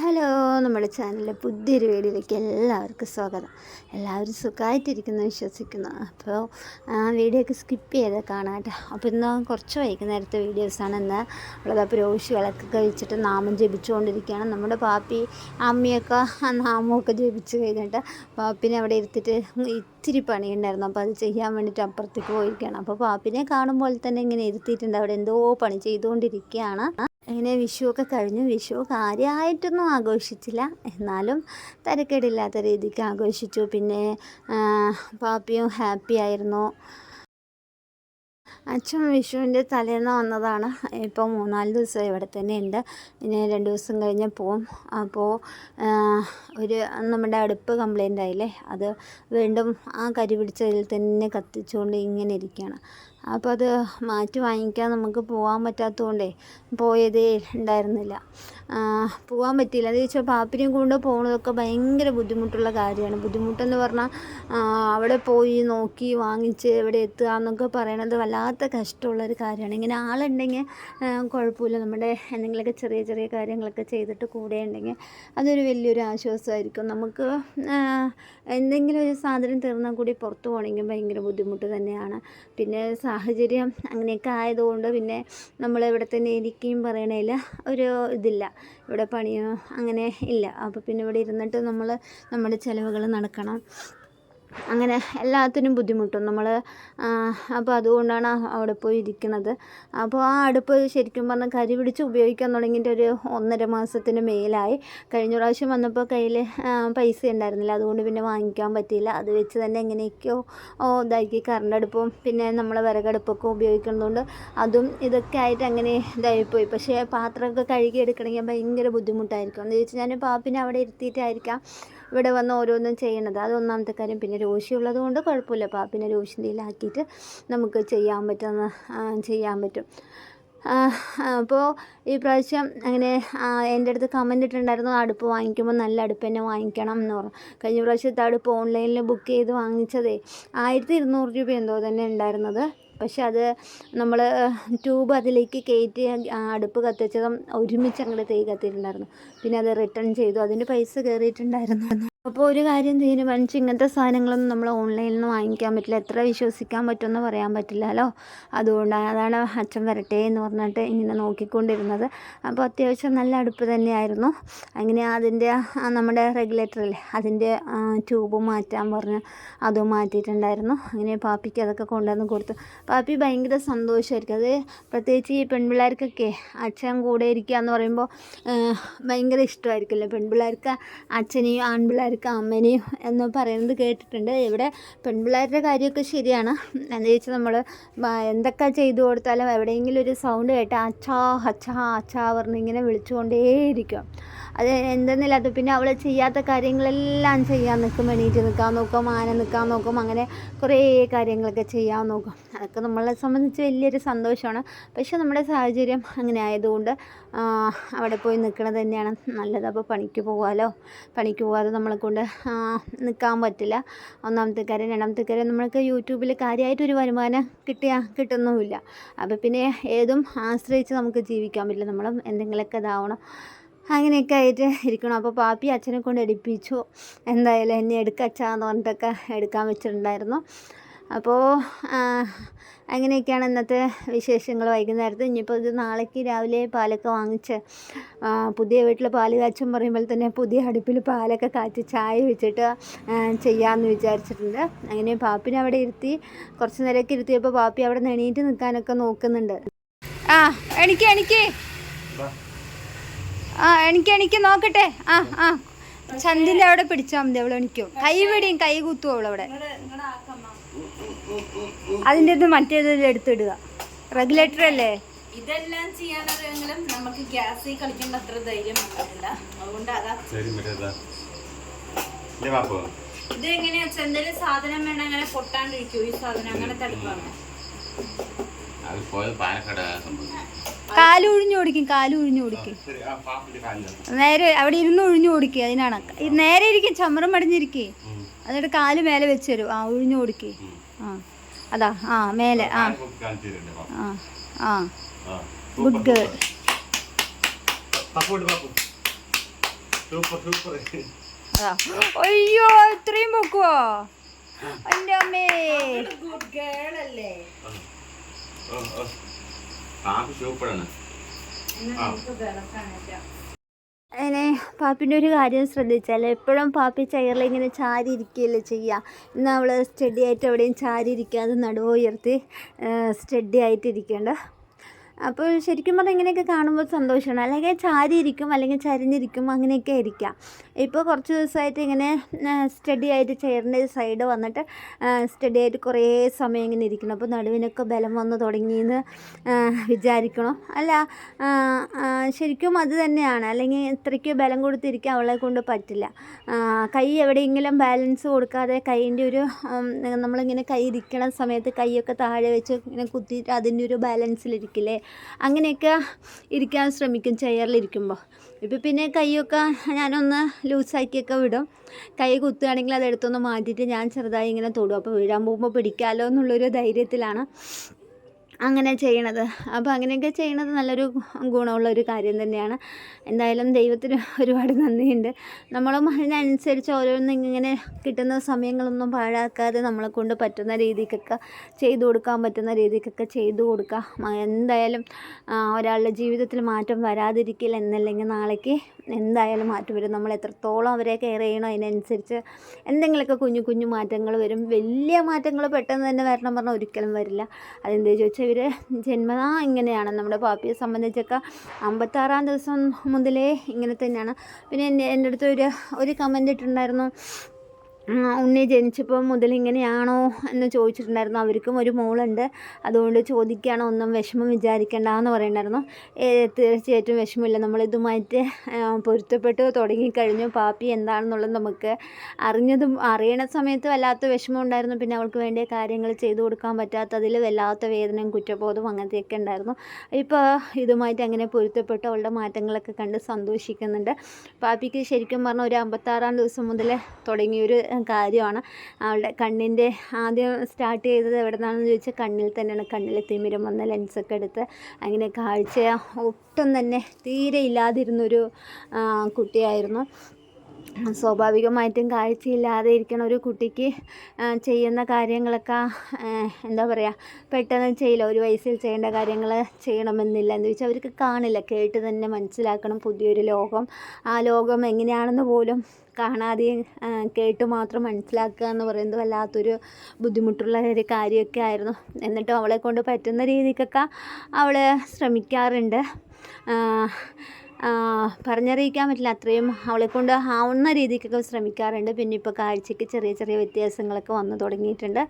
Hello നമ്മുടെ ചാനലിലെ പുതിയൊരു വീഡിയോയിലേക്ക് എല്ലാവർക്കും സ്വാഗതം. എല്ലാവരും സുഖമായിട്ടിരിക്കുന്നു വിശ്വസിക്കുന്നു. അപ്പോൾ വീഡിയോ ഒക്കെ സ്കിപ്പ് ചെയ്ത് കാണാട്ടെ അപ്പോൾ ഇന്ന് കുറച്ച് വൈകുന്നേരത്തെ വീഡിയോസാണ് ഇന്ന് ഉള്ളത്. അപ്പോൾ രോഷി വിളക്കൊക്കെ വെച്ചിട്ട് നാമം ജപിച്ചുകൊണ്ടിരിക്കുകയാണ്. നമ്മുടെ പാപ്പി അമ്മയൊക്കെ നാമമൊക്കെ ജപിച്ച് കഴിഞ്ഞിട്ട് പാപ്പിനെ അവിടെ ഇരുത്തിട്ട് ഇത്തിരി പണിയുണ്ടായിരുന്നു. അപ്പോൾ അത് ചെയ്യാൻ വേണ്ടിയിട്ട് അപ്പുറത്തേക്ക് പോയിരിക്കുകയാണ്. അപ്പോൾ പാപ്പിനെ കാണുമ്പോൾ തന്നെ ഇങ്ങനെ ഇരുത്തിയിട്ടുണ്ട്. അവിടെ എന്തോ പണി ചെയ്തുകൊണ്ടിരിക്കുകയാണ്. അങ്ങനെ വിഷുവൊക്കെ കഴിഞ്ഞു? വിഷു കാര്യമായിട്ടൊന്നും ആഘോഷിച്ചില്ല. എന്നാലും തരക്കേടില്ലാത്ത രീതിക്ക് ആഘോഷിച്ചു. പിന്നെ പാപ്പിയും ഹാപ്പി ആയിരുന്നു. അച്ഛൻ വിഷുവിന്റെ തലേന്ന് വന്നതാണ്. ഇപ്പോൾ മൂന്നാൽ ദിവസം ഇവിടെ തന്നെ ഉണ്ട്. ഇനി രണ്ട് ദിവസം കഴിഞ്ഞ് പോവും. അപ്പോൾ ഒരു നമ്മുടെ അടുപ്പ് കംപ്ലൈന്റ് ആയില്ലേ? അത് വീണ്ടും ആ കരി പിടിച്ചതിൽ തന്നെ കത്തിച്ചുകൊണ്ട് ഇങ്ങനെ ഇരിക്കുകയാണ്. അപ്പോൾ അത് മാറ്റി വാങ്ങിക്കാൻ നമുക്ക് പോകാൻ പറ്റാത്തതുകൊണ്ടേ പോയതേ ഉണ്ടായിരുന്നില്ല. പോകാൻ പറ്റിയില്ല. അത് വെച്ചാൽ പാപ്പിനെയും കൊണ്ട് പോകുന്നതൊക്കെ ഭയങ്കര ബുദ്ധിമുട്ടുള്ള കാര്യമാണ്. ബുദ്ധിമുട്ടെന്ന് പറഞ്ഞാൽ അവിടെ പോയി നോക്കി വാങ്ങിച്ച് എവിടെ എത്തുക എന്നൊക്കെ പറയണത് വല്ലാത്ത കഷ്ടമുള്ളൊരു കാര്യമാണ്. ഇങ്ങനെ ആളുണ്ടെങ്കിൽ കുഴപ്പമില്ല. നമ്മുടെ എന്തെങ്കിലുമൊക്കെ ചെറിയ ചെറിയ കാര്യങ്ങളൊക്കെ ചെയ്തിട്ട് കൂടെ ഉണ്ടെങ്കിൽ അതൊരു വലിയൊരു ആശ്വാസമായിരിക്കും. നമുക്ക് എന്തെങ്കിലും ഒരു സാധനം തീർന്നാൽ കൂടി പുറത്ത് പോകണമെങ്കിൽ ഭയങ്കര ബുദ്ധിമുട്ട് തന്നെയാണ്. പിന്നെ സാഹചര്യം അങ്ങനെയൊക്കെ ആയതുകൊണ്ട് പിന്നെ നമ്മൾ ഇവിടെ തന്നെ ഇരിക്കുകയും പറയണതിൽ ഒരു ഇതില്ല. ഇവിടെ പണിയോ അങ്ങനെ ഇല്ല. അപ്പോൾ പിന്നെ ഇവിടെ ഇരുന്നിട്ട് നമ്മൾ നമ്മുടെ ചിലവുകൾ നടക്കണം. അങ്ങനെ എല്ലാത്തിനും ബുദ്ധിമുട്ടും. നമ്മൾ അപ്പോൾ അതുകൊണ്ടാണ് അവിടെ പോയി ഇരിക്കുന്നത്. അപ്പോൾ ആ അടുപ്പ് ശരിക്കും പറഞ്ഞാൽ കരി പിടിച്ച് ഉപയോഗിക്കാൻ തുടങ്ങിയിട്ട് ഒരു ഒന്നര മാസത്തിന് മേലായി. കഴിഞ്ഞ പ്രാവശ്യം വന്നപ്പോൾ കയ്യിൽ പൈസ ഉണ്ടായിരുന്നില്ല. അതുകൊണ്ട് പിന്നെ വാങ്ങിക്കാൻ പറ്റിയില്ല. അത് വെച്ച് തന്നെ എങ്ങനെയൊക്കെയോ ഇതാക്കി കറണ്ട് അടുപ്പും പിന്നെ നമ്മളെ വിറകടുപ്പൊക്കെ ഉപയോഗിക്കുന്നതുകൊണ്ട് അതും ഇതൊക്കെ ആയിട്ട് അങ്ങനെ ഇതായിപ്പോയി പക്ഷേ പാത്രമൊക്കെ കഴുകി എടുക്കണമെങ്കിൽ ഭയങ്കര ബുദ്ധിമുട്ടായിരിക്കും. എന്ന് ചോദിച്ചാൽ ഞാൻ പാപ്പിനെ അവിടെ ഇരുത്തിയിട്ടായിരിക്കാം ഇവിടെ വന്ന് ഓരോന്നും ചെയ്യണത്. അത് ഒന്നാമത്തെ കാര്യം. പിന്നെ രോഷി ഉള്ളത് കൊണ്ട് കുഴപ്പമില്ല. പാപ്പിനെ രോഷിന്റെയിലാക്കിയിട്ട് നമുക്ക് ചെയ്യാൻ പറ്റുന്ന ചെയ്യാൻ പറ്റും. അപ്പോൾ ഈ പ്രാവശ്യം അങ്ങനെ എന്റെ അടുത്ത് കമന്റ് ഇട്ടിട്ടുണ്ടായിരുന്നു അടുപ്പ് വാങ്ങിക്കുമ്പോൾ നല്ല അടുപ്പ് തന്നെ വാങ്ങിക്കണം എന്ന് പറഞ്ഞു. കഴിഞ്ഞ പ്രാവശ്യത്തെ അടുപ്പ് ഓൺലൈനിൽ ബുക്ക് ചെയ്ത് വാങ്ങിച്ചതേ ആയിരത്തി ഇരുന്നൂറ് രൂപ എന്തോ തന്നെ ഉണ്ടായിരുന്നത്. പക്ഷെ അത് നമ്മൾ ട്യൂബ് അതിലേക്ക് കയറ്റി അടുപ്പ് കത്തിച്ചതും ഒരുമിച്ച് അങ്ങോട്ട് തീ കത്തിയിട്ടുണ്ടായിരുന്നു. പിന്നെ അത് റിട്ടേൺ ചെയ്തു. അതിന്റെ പൈസ കയറിയിട്ടുണ്ടായിരുന്നു അപ്പോൾ ഒരു കാര്യം തീരുമാനിച്ച് ഇങ്ങനത്തെ സാധനങ്ങളൊന്നും നമ്മൾ ഓൺലൈനിൽ നിന്ന് വാങ്ങിക്കാൻ പറ്റില്ല. എത്ര വിശ്വസിക്കാൻ പറ്റുമെന്ന് പറയാൻ പറ്റില്ലല്ലോ അതുകൊണ്ടാണ് അതാണ് അച്ഛൻ വരട്ടെ എന്ന് പറഞ്ഞിട്ട് ഇങ്ങനെ നോക്കിക്കൊണ്ടിരുന്നത്. അപ്പോൾ അത്യാവശ്യം നല്ല അടുപ്പ് തന്നെയായിരുന്നു. അങ്ങനെ അതിന്റെ നമ്മുടെ റെഗുലേറ്ററില്ലേ അതിന്റെ ട്യൂബ് മാറ്റാൻ പറഞ്ഞ് അത് മാറ്റിയിട്ടുണ്ടായിരുന്നു. അങ്ങനെ പാപ്പിക്ക് അതൊക്കെ കൊണ്ടുവന്ന് കൊടുത്തു. പാപ്പി ഭയങ്കര സന്തോഷമായിരിക്കും അത് പ്രത്യേകിച്ച് ഈ പെൺപിള്ളേർക്കൊക്കെ അച്ഛൻ കൂടെ ഇരിക്കുക എന്ന് പറയുമ്പോൾ ഭയങ്കര ഇഷ്ടമായിരിക്കുമല്ലോ. പെൺപിള്ളേർക്ക് അച്ഛനെയും ആൺപിള്ളേർക്ക് അമ്മനെയും എന്ന് പറയുന്നത് കേട്ടിട്ടുണ്ട്. ഇവിടെ പെൺപിള്ളേരുടെ കാര്യമൊക്കെ ശരിയാണ്. എന്ന് വെച്ചാൽ നമ്മൾ എന്തൊക്കെ ചെയ്തു കൊടുത്താലും എവിടെയെങ്കിലും ഒരു സൗണ്ട് കേട്ടാൽ അച്ഛാ അച്ഛാ അച്ഛാ പറഞ്ഞിങ്ങനെ വിളിച്ചുകൊണ്ടേയിരിക്കും. അത് എന്തെന്നില്ലാത്ത പിന്നെ അവൾ ചെയ്യാത്ത കാര്യങ്ങളെല്ലാം ചെയ്യാൻ നിൽക്കും എണീറ്റ് നിൽക്കാൻ നോക്കും ആന നിൽക്കാൻ നോക്കും അങ്ങനെ കുറേ കാര്യങ്ങളൊക്കെ ചെയ്യാൻ നോക്കും. അതൊക്കെ നമ്മളെ സംബന്ധിച്ച് വലിയൊരു സന്തോഷമാണ്. പക്ഷെ നമ്മുടെ സാഹചര്യം അങ്ങനെ ആയതുകൊണ്ട് അവിടെ പോയി നിൽക്കണത് തന്നെയാണ് നല്ലത്. അപ്പോൾ പണിക്ക് പോകാമല്ലോ പണിക്ക് പോകാതെ നമ്മളെ കൊണ്ട് നിൽക്കാൻ പറ്റില്ല. ഒന്നാമത്തെ കാര്യം രണ്ടാമത്തെ കാര്യം നമ്മൾക്ക് യൂട്യൂബിൽ കാര്യമായിട്ടൊരു വരുമാനം കിട്ടിയ കിട്ടുന്നുമില്ല. അപ്പോൾ പിന്നെ ഏതും ആശ്രയിച്ച് നമുക്ക് ജീവിക്കാൻ പറ്റില്ല. നമ്മൾ എന്തെങ്കിലുമൊക്കെ ഇതാവണം. അങ്ങനെയൊക്കെ ആയിട്ട് ഇരിക്കണം. അപ്പോൾ പാപ്പി അച്ഛനെ കൊണ്ട് എടുപ്പിച്ചു. എന്തായാലും എന്നെ എടുക്കച്ചാന്ന് പറഞ്ഞിട്ടൊക്കെ എടുക്കാൻ വെച്ചിട്ടുണ്ടായിരുന്നു. അപ്പോൾ അങ്ങനെയൊക്കെയാണ് ഇന്നത്തെ വിശേഷങ്ങൾ വൈകുന്നേരത്ത്. ഇനിയിപ്പോൾ ഇത് നാളേക്ക് രാവിലെ പാലൊക്കെ വാങ്ങിച്ച് പുതിയ വീട്ടിൽ പാൽ കാച്ചും പറയുമ്പോൾ തന്നെ പുതിയ അടുപ്പിൽ പാലൊക്കെ കാച്ചി ചായ വെച്ചിട്ട് ചെയ്യാമെന്ന് വിചാരിച്ചിട്ടുണ്ട്. അങ്ങനെ പാപ്പിനെ അവിടെ ഇരുത്തി കുറച്ച് നേരമൊക്കെ ഇരുത്തിയപ്പോൾ പാപ്പി അവിടെ നിന്ന് എണീറ്റ് നിൽക്കാനൊക്കെ നോക്കുന്നുണ്ട്. ആ എനിക്ക് എനിക്ക് ആ എനിക്ക് എനിക്ക് നോക്കട്ടെ. ആ ആ. ചന്തിന്റെ അവിടെ പിടിച്ചാൽ മതി അവൾ എണിക്കും. കൈ പിടിയും കൈ കുത്തും അവളവിടെ അതിന്റെ ഇത് മറ്റേതിൽ എടുത്തിടുക. റെഗുലേറ്റർ അല്ലേ? ഇതെല്ലാം ചെയ്യാനറിയെങ്കിലും നമുക്ക് ഗ്യാസിൽ കളിക്കേണ്ട അത്ര ധൈര്യം അതുകൊണ്ട് അതാ ഇത് എങ്ങനെയാ ചെന്തൽ സാധനം വേണം അങ്ങനെ പൊട്ടാണ്ടിരിക്കും. ഈ സാധനം അങ്ങനെ തടുപ്പാണ്. അത് പോയത് പാലക്കാട് ആ സംഭവം. കാൽ ഒഴിഞ്ഞു കൊടുക്കും കാൽ ഒഴിഞ്ഞു കൊടുക്കും ശരി ആ പാപ്പിന്റെ കാലിലാണ് നേരെ അവിടെ ഇരുന്ന് ഒഴിഞ്ഞു കൊടുക്കുക അതിനാണ് നേരെ ഇരിക്കും ചമരം മടിഞ്ഞിരിക്കേ എന്നിട്ട് കാൽ മേലെ വെച്ച് തരും. ആ ഒഴിഞ്ഞു കൊടുക്കേ ആ അതാ ആ മേലെ ആ. ആ ആ. Good. Girl Pappu. Super super. അതാ. അയ്യോ ഇത്രയും പൊക്കുവോ? എന്റെ അമ്മേ. ഗുഡ് ഗേൾ അല്ലേ? അങ്ങനെ പാപ്പിന്റെ ഒരു കാര്യം ശ്രദ്ധിച്ചാൽ എപ്പോഴും പാപ്പി ചെയറിൽ ഇങ്ങനെ ചാരി ഇരിക്കുകയല്ലേ ചെയ്യുക ഇന്ന് അവൾ സ്റ്റഡി ആയിട്ട് എവിടെയും ചാരി ഇരിക്കാതെ നടുവ് ഉയർത്തി സ്റ്റഡി ആയിട്ട് ഇരിക്കേണ്ട അപ്പോൾ ശരിക്കും പറഞ്ഞാൽ ഇങ്ങനെയൊക്കെ കാണുമ്പോൾ സന്തോഷമാണ്. അല്ലെങ്കിൽ ചാരി ഇരിക്കും അല്ലെങ്കിൽ ചരിഞ്ഞിരിക്കും അങ്ങനെയൊക്കെ ഇരിക്കാം ഇപ്പോൾ കുറച്ച് ദിവസമായിട്ട് ഇങ്ങനെ സ്റ്റഡി ആയിട്ട് ചെയറിന്റെ സൈഡ് വന്നിട്ട് സ്റ്റഡി ആയിട്ട് കുറേ സമയം ഇങ്ങനെ ഇരിക്കണം. അപ്പോൾ നടുവിനൊക്കെ ബലം വന്ന് തുടങ്ങിയെന്ന് വിചാരിക്കണം. അല്ല ശരിക്കും അത് തന്നെയാണ്. അല്ലെങ്കിൽ ഇത്രയ്ക്ക് ബലം കൊടുത്തിരിക്കാൻ അവളെ കൊണ്ട് പറ്റില്ല. കൈ എവിടെയെങ്കിലും ബാലൻസ് കൊടുക്കാതെ കൈയിന്റെ ഒരു നമ്മളിങ്ങനെ കൈ ഇരിക്കണ സമയത്ത് കൈയൊക്കെ താഴെ വെച്ച് ഇങ്ങനെ കുത്തിയിട്ട് അതിന്റെ ഒരു ബാലൻസിലിരിക്കില്ലേ അങ്ങനെയൊക്കെ ഇരിക്കാൻ ശ്രമിക്കും ചെയറിലിരിക്കുമ്പോൾ ഇപ്പോൾ പിന്നെ കൈയൊക്കെ ഞാനൊന്ന് ലൂസാക്കിയൊക്കെ വിടും. കൈ കുത്തുകയാണെങ്കിൽ അതെടുത്തൊന്ന് മാറ്റിയിട്ട് ഞാൻ ചെറുതായി ഇങ്ങനെ തൊടും. അപ്പോൾ വീഴാൻ പോകുമ്പോൾ പിടിക്കാമല്ലോ എന്നുള്ളൊരു ധൈര്യത്തിലാണ്. അങ്ങനെ ചെയ്യണത്. അപ്പോൾ അങ്ങനെയൊക്കെ ചെയ്യണത് നല്ലൊരു ഗുണമുള്ള ഒരു കാര്യം തന്നെയാണ്. എന്തായാലും ദൈവത്തിന് ഒരുപാട് നന്ദിയുണ്ട്. നമ്മളും അതിനനുസരിച്ച് ഓരോന്നും ഇങ്ങനെ കിട്ടുന്ന സമയങ്ങളൊന്നും പാഴാക്കാതെ നമ്മളെ കൊണ്ട് പറ്റുന്ന രീതിക്കൊക്കെ ചെയ്തു കൊടുക്കാൻ പറ്റുന്ന രീതിക്കൊക്കെ ചെയ്തു കൊടുക്കുക എന്തായാലും ഒരാളുടെ ജീവിതത്തിൽ മാറ്റം വരാതിരിക്കില്ല എന്നല്ലെങ്കിൽ നാളേക്ക് എന്തായാലും മാറ്റം വരും. നമ്മൾ എത്രത്തോളം അവരെ കെയർ ചെയ്യണോ അതിനനുസരിച്ച് എന്തെങ്കിലുമൊക്കെ കുഞ്ഞു കുഞ്ഞു മാറ്റങ്ങൾ വരും. വലിയ മാറ്റങ്ങൾ പെട്ടെന്ന് തന്നെ വരണം പറഞ്ഞാൽ ഒരിക്കലും വരില്ല. അതെന്താ ചോദിച്ചാൽ ഇവർ ജന്മനാ ഇങ്ങനെയാണ്. നമ്മുടെ പാപ്പിയെ സംബന്ധിച്ചൊക്കെ അമ്പത്താറാം ദിവസം മുതലേ ഇങ്ങനെ തന്നെയാണ്. പിന്നെ എന്റെ എന്റെ അടുത്ത് ഒരു ഒരു കമന്റ് ഇട്ടിട്ടുണ്ടായിരുന്നു. ഉം, ഉണ്ണി ജനിച്ചപ്പോൾ മുതൽ ഇങ്ങനെയാണോ എന്ന് ചോദിച്ചിട്ടുണ്ടായിരുന്നു. അവർക്കും ഒരു മോളുണ്ട്. അതുകൊണ്ട് ചോദിക്കുകയാണോ ഒന്നും വിഷമം വിചാരിക്കേണ്ട എന്ന് പറയുന്നുണ്ടായിരുന്നു തീർച്ചയായിട്ടും വിഷമമില്ല. നമ്മളിതുമായിട്ട് പൊരുത്തപ്പെട്ട് തുടങ്ങിക്കഴിഞ്ഞു. പാപ്പി എന്താണെന്നുള്ളത് നമുക്ക് അറിഞ്ഞതും അറിയണ സമയത്ത് വല്ലാത്ത വിഷമം ഉണ്ടായിരുന്നു. പിന്നെ അവൾക്ക് വേണ്ടിയ കാര്യങ്ങൾ ചെയ്തു കൊടുക്കാൻ പറ്റാത്തതിൽ വല്ലാത്ത വേദനയും കുറ്റബോധവും അങ്ങനത്തെയൊക്കെ ഉണ്ടായിരുന്നു. ഇപ്പോൾ ഇതുമായിട്ട് അങ്ങനെ പൊരുത്തപ്പെട്ട് അവളുടെ മാറ്റങ്ങളൊക്കെ കണ്ട് സന്തോഷിക്കുന്നുണ്ട്. പാപ്പിക്ക് ശരിക്കും പറഞ്ഞാൽ ഒരു അമ്പത്താറാം ദിവസം മുതൽ തുടങ്ങിയൊരു കാര്യമാണ്. അവളുടെ കണ്ണിന്റെ ആദ്യം സ്റ്റാർട്ട് ചെയ്തത് എവിടെ നിന്നാണെന്ന് ചോദിച്ചാൽ കണ്ണിൽ തന്നെയാണ്. കണ്ണിൽ തിമിരം വന്ന ലെൻസൊക്കെ എടുത്ത് അങ്ങനെ കാഴ്ച ഒട്ടും തന്നെ തീരെ ഇല്ലാതിരുന്നൊരു കുട്ടിയായിരുന്നു. സ്വാഭാവികമായിട്ടും കാഴ്ചയില്ലാതെ ഇരിക്കണ ഒരു കുട്ടിക്ക് ചെയ്യുന്ന കാര്യങ്ങളൊക്കെ എന്താ പറയുക പെട്ടെന്ന് ചെയ്യില്ല. ഒരു വയസ്സിൽ ചെയ്യേണ്ട കാര്യങ്ങൾ ചെയ്യണമെന്നില്ല എന്ന് വെച്ചാൽ അവർക്ക് കാണില്ല. കേട്ട് തന്നെ മനസ്സിലാക്കണം പുതിയൊരു ലോകം. ആ ലോകം എങ്ങനെയാണെന്ന് പോലും കാണാതെയും കേട്ട് മാത്രം മനസ്സിലാക്കുക എന്ന് പറയുന്നത് വല്ലാത്തൊരു ബുദ്ധിമുട്ടുള്ള ഒരു കാര്യമൊക്കെ ആയിരുന്നു. എന്നിട്ടും അവളെ കൊണ്ട് പറ്റുന്ന രീതിക്കൊക്കെ അവൾ ശ്രമിക്കാറുണ്ട്. പറഞ്ഞറിയിക്കാൻ പറ്റില്ല. അത്രയും അവളെ കൊണ്ട് ആവുന്ന രീതിക്കൊക്കെ ശ്രമിക്കാറുണ്ട്. പിന്നെ ഇപ്പോൾ കാഴ്ചയ്ക്ക് ചെറിയ ചെറിയ വ്യത്യാസങ്ങളൊക്കെ വന്നു തുടങ്ങിയിട്ടുണ്ട്.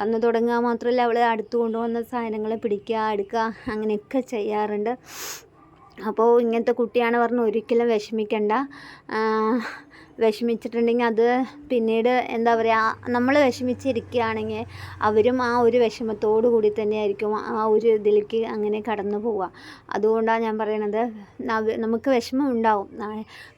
വന്നു തുടങ്ങുക മാത്രമല്ല അവൾ അടുത്ത് കൊണ്ടുവന്ന സാധനങ്ങൾ പിടിക്കുക എടുക്കുക അങ്ങനെയൊക്കെ ചെയ്യാറുണ്ട്. അപ്പോൾ ഇങ്ങനത്തെ കുട്ടിയാണ് പറഞ്ഞ് ഒരിക്കലും വിഷമിക്കണ്ട. വിഷമിച്ചിട്ടുണ്ടെങ്കിൽ അത് പിന്നീട് എന്താ പറയുക നമ്മൾ വിഷമിച്ചിരിക്കുകയാണെങ്കിൽ അവരും ആ ഒരു വിഷമത്തോടു കൂടി തന്നെയായിരിക്കും ആ ഒരു ഇതിലേക്ക് അങ്ങനെ കടന്നു പോവുക. അതുകൊണ്ടാണ് ഞാൻ പറയണത് നമുക്ക് വിഷമം ഉണ്ടാവും.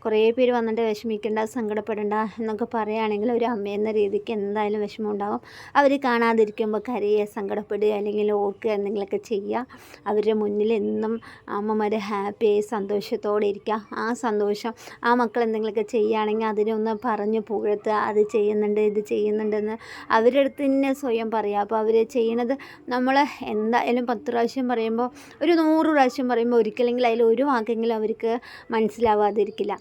കുറേ പേര് വന്നിട്ട് വിഷമിക്കേണ്ട സങ്കടപ്പെടേണ്ട എന്നൊക്കെ പറയുകയാണെങ്കിൽ ഒരു അമ്മ എന്ന രീതിക്ക് എന്തായാലും വിഷമം ഉണ്ടാവും. അവർ കാണാതിരിക്കുമ്പോൾ കരയുക സങ്കടപ്പെടുക അല്ലെങ്കിൽ ഓർക്കുക എന്തെങ്കിലുമൊക്കെ ചെയ്യുക. അവരുടെ മുന്നിൽ എന്നും അമ്മമാർ ഹാപ്പിയായി സന്തോഷത്തോടെ ഇരിക്കുക. ആ സന്തോഷം ആ മക്കൾ എന്തെങ്കിലുമൊക്കെ ചെയ്യുകയാണെങ്കിൽ അതിനെ ഒന്ന് പറഞ്ഞ് പുകഴ്ത്തുക അത് ചെയ്യുന്നുണ്ട് ഇത് ചെയ്യുന്നുണ്ടെന്ന് അവരുടെ അടുത്ത് തന്നെ സ്വയം പറയുക അപ്പോൾ അവർ ചെയ്യണത് നമ്മൾ എന്തായാലും പത്ത് പ്രാവശ്യം പറയുമ്പോൾ ഒരു നൂറ് പ്രാവശ്യം പറയുമ്പോൾ ഒരിക്കലെങ്കിലും അതിൽ ഒരു വാക്കെങ്കിലും അവർക്ക് മനസ്സിലാവാതിരിക്കില്ല.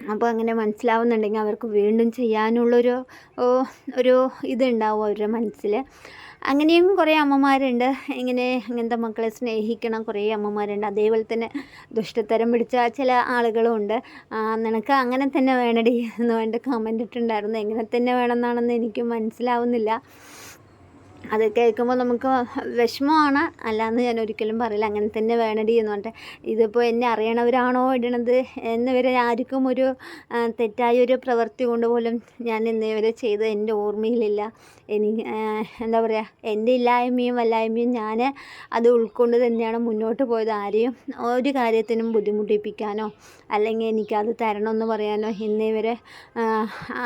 അപ്പോൾ അങ്ങനെ മനസ്സിലാവുന്നുണ്ടെങ്കിൽ അവർക്ക് വീണ്ടും ചെയ്യാനുള്ളൊരു ഒരു ഇതുണ്ടാവും അവരുടെ മനസ്സിൽ. അങ്ങനെയും കുറേ അമ്മമാരുണ്ട്. ഇങ്ങനെ ഇങ്ങനത്തെ മക്കളെ സ്നേഹിക്കണം കുറേ അമ്മമാരുണ്ട്. അതേപോലെ തന്നെ ദുഷ്ടത്തരം പിടിച്ച ചില ആളുകളും ഉണ്ട്. നിനക്ക് അങ്ങനെ തന്നെ വേണടി എന്ന് വേണ്ട കമന്റ് ഇട്ടുണ്ടായിരുന്നു എങ്ങനെ തന്നെ വേണമെന്നാണെന്ന് എനിക്ക് മനസ്സിലാവുന്നില്ല. അത് കേൾക്കുമ്പോൾ നമുക്ക് വിഷമമാണ്. അല്ലാന്ന് ഞാൻ ഒരിക്കലും പറയില്ല. അങ്ങനെ തന്നെ വേണടി എന്ന് പറഞ്ഞിട്ട്. ഇതിപ്പോൾ എന്നെ അറിയണവരാണോ ഇടണത് എന്നിവരെ ആർക്കും ഒരു തെറ്റായ ഒരു പ്രവൃത്തി കൊണ്ട് പോലും ഞാൻ ഇന്നേവരെ ചെയ്ത് എന്റെ ഓർമ്മയിലില്ല. ഇനി എന്താ പറയുക എന്റെ ഇല്ലായ്മയും വല്ലായ്മയും ഞാൻ അത് ഉൾക്കൊണ്ട് തന്നെയാണ് മുന്നോട്ട് പോയത്. ആരെയും ഒരു കാര്യത്തിനും ബുദ്ധിമുട്ടിപ്പിക്കാനോ അല്ലെങ്കിൽ എനിക്കത് തരണമെന്ന് പറയാനോ ഇന്നേ വരെ ആ, ആ,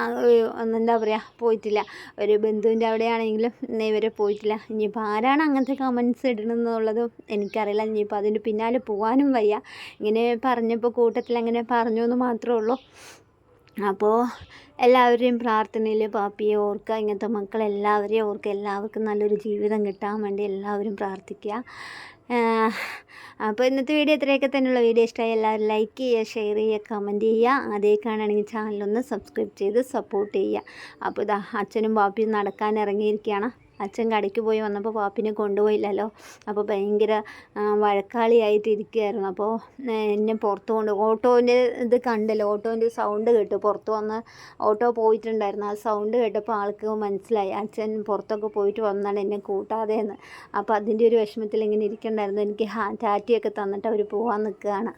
എന്താ പറയുക പോയിട്ടില്ല. ഒരു ബന്ധുവിന്റെ അവിടെയാണെങ്കിലും ഇന്നേ വരെ പോയിട്ടില്ല. ഇനിയിപ്പോൾ ആരാണ് അങ്ങനത്തെ കമൻസ് ഇടണമെന്നുള്ളതും എനിക്കറിയില്ല. ഇനിയിപ്പോൾ അതിന്റെ പിന്നാലെ പോകാനും വയ്യ. ഇങ്ങനെ പറഞ്ഞപ്പോൾ കൂട്ടത്തിൽ അങ്ങനെ പറഞ്ഞു എന്ന് മാത്രമേ ഉള്ളൂ. അപ്പോൾ എല്ലാവരെയും പ്രാർത്ഥനയിൽ പാപ്പിയെ ഓർക്കുക. ഇങ്ങനത്തെ മക്കളെല്ലാവരെയും ഓർക്കുക. എല്ലാവർക്കും നല്ലൊരു ജീവിതം കിട്ടാൻ വേണ്ടി എല്ലാവരും പ്രാർത്ഥിക്കുക. അപ്പോൾ ഇന്നത്തെ വീഡിയോ ഇത്രയൊക്കെ തന്നെയുള്ള. വീഡിയോ ഇഷ്ടമായി എല്ലാവരും ലൈക്ക് ചെയ്യുക ഷെയർ ചെയ്യുക കമന്റ് ചെയ്യുക. അതേ കാണുകയാണെങ്കിൽ ചാനലൊന്ന് സബ്സ്ക്രൈബ് ചെയ്ത് സപ്പോർട്ട് ചെയ്യുക. അപ്പോൾ ഇതാ അച്ഛനും പാപ്പിയും നടക്കാൻ ഇറങ്ങിയിരിക്കുകയാണ്. അച്ഛൻ കടയ്ക്ക് പോയി വന്നപ്പോൾ പാപ്പിനെ കൊണ്ടുപോയില്ലല്ലോ. അപ്പോൾ ഭയങ്കര വഴക്കാളിയായിട്ടിരിക്കുകയായിരുന്നു. അപ്പോൾ എന്നെ പുറത്ത് കൊണ്ട് ഓട്ടോന്റെ ഇത് കണ്ടല്ലോ. ഓട്ടോന്റെ സൗണ്ട് കേട്ടു. പുറത്ത് വന്ന് ഓട്ടോ പോയിട്ടുണ്ടായിരുന്നു. ആ സൗണ്ട് കേട്ടപ്പോൾ ആൾക്ക് മനസ്സിലായി. അച്ഛൻ പുറത്തൊക്കെ പോയിട്ട് വന്നാണ് എന്നെ കൂട്ടാതെ എന്ന് അപ്പോൾ അതിന്റെ ഒരു വിഷമത്തിൽ ഇങ്ങനെ ഇരിക്കണ്ടായിരുന്നു. എനിക്ക് ഹാ ടാറ്റിയൊക്കെ തന്നിട്ട് അവർ പോകാൻ നിൽക്കുകയാണ്.